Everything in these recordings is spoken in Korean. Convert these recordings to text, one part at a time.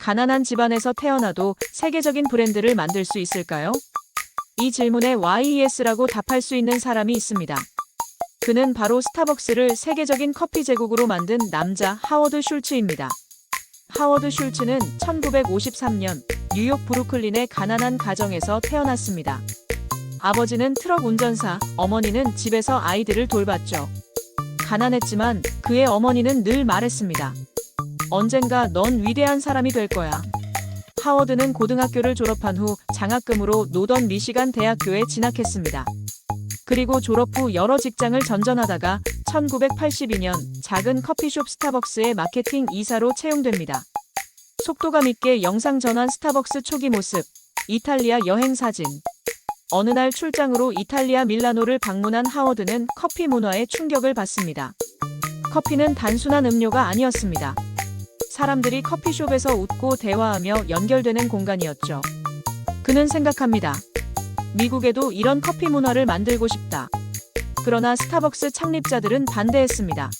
가난한 집안에서 태어나도 세계적인 브랜드를 만들 수 있을까요? 이 질문에 YES라고 답할 수 있는 사람이 있습니다. 그는 바로 스타벅스를 세계적인 커피 제국으로 만든 남자 하워드 슐츠입니다. 하워드 슐츠는 1953년 뉴욕 브루클린의 가난한 가정에서 태어났습니다. 아버지는 트럭 운전사, 어머니는 집에서 아이들을 돌봤죠. 가난했지만 그의 어머니는 늘 말했습니다. 언젠가 넌 위대한 사람이 될 거야. 하워드는 고등학교를 졸업한 후 장학금으로 노던 미시간 대학교에 진학했습니다. 그리고 졸업 후 여러 직장을 전전하다가 1982년 작은 커피숍 스타벅스의 마케팅 이사로 채용됩니다. 속도감 있게 영상 전환 스타벅스 초기 모습, 이탈리아 여행 사진. 어느 날 출장으로 이탈리아 밀라노를 방문한 하워드는 커피 문화에 충격을 받습니다. 커피는 단순한 음료가 아니었습니다. 사람들이 커피숍에서 웃고 대화하며 연결되는 공간이었죠. 그는 생각합니다. 미국에도 이런 커피 문화를 만들고 싶다. 그러나 스타벅스 창립자들은 반대했습니다.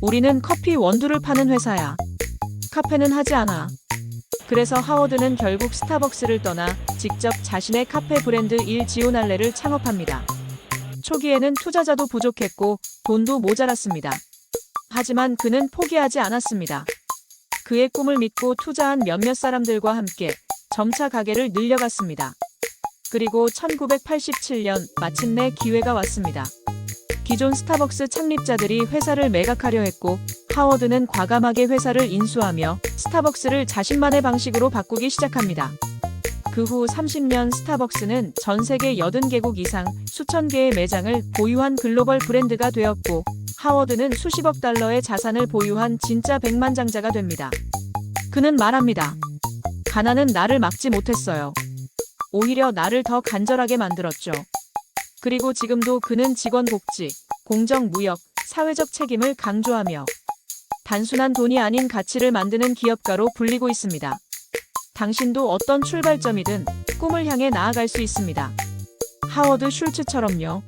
우리는 커피 원두를 파는 회사야. 카페는 하지 않아. 그래서 하워드는 결국 스타벅스를 떠나 직접 자신의 카페 브랜드 일 지오날레를 창업합니다. 초기에는 투자자도 부족했고 돈도 모자랐습니다. 하지만 그는 포기하지 않았습니다. 그의 꿈을 믿고 투자한 몇몇 사람들과 함께 점차 가게를 늘려갔습니다. 그리고 1987년 마침내 기회가 왔습니다. 기존 스타벅스 창립자들이 회사를 매각하려 했고 하워드는 과감하게 회사를 인수하며 스타벅스를 자신만의 방식으로 바꾸기 시작합니다. 그 후 30년 스타벅스는 전 세계 80개국 이상 수천 개의 매장을 보유한 글로벌 브랜드가 되었고 하워드는 수십억 달러의 자산을 보유한 진짜 백만장자가 됩니다. 그는 말합니다. 가난은 나를 막지 못했어요. 오히려 나를 더 간절하게 만들었죠. 그리고 지금도 그는 직원 복지, 공정 무역, 사회적 책임을 강조하며 단순한 돈이 아닌 가치를 만드는 기업가로 불리고 있습니다. 당신도 어떤 출발점이든 꿈을 향해 나아갈 수 있습니다. 하워드 슐츠처럼요.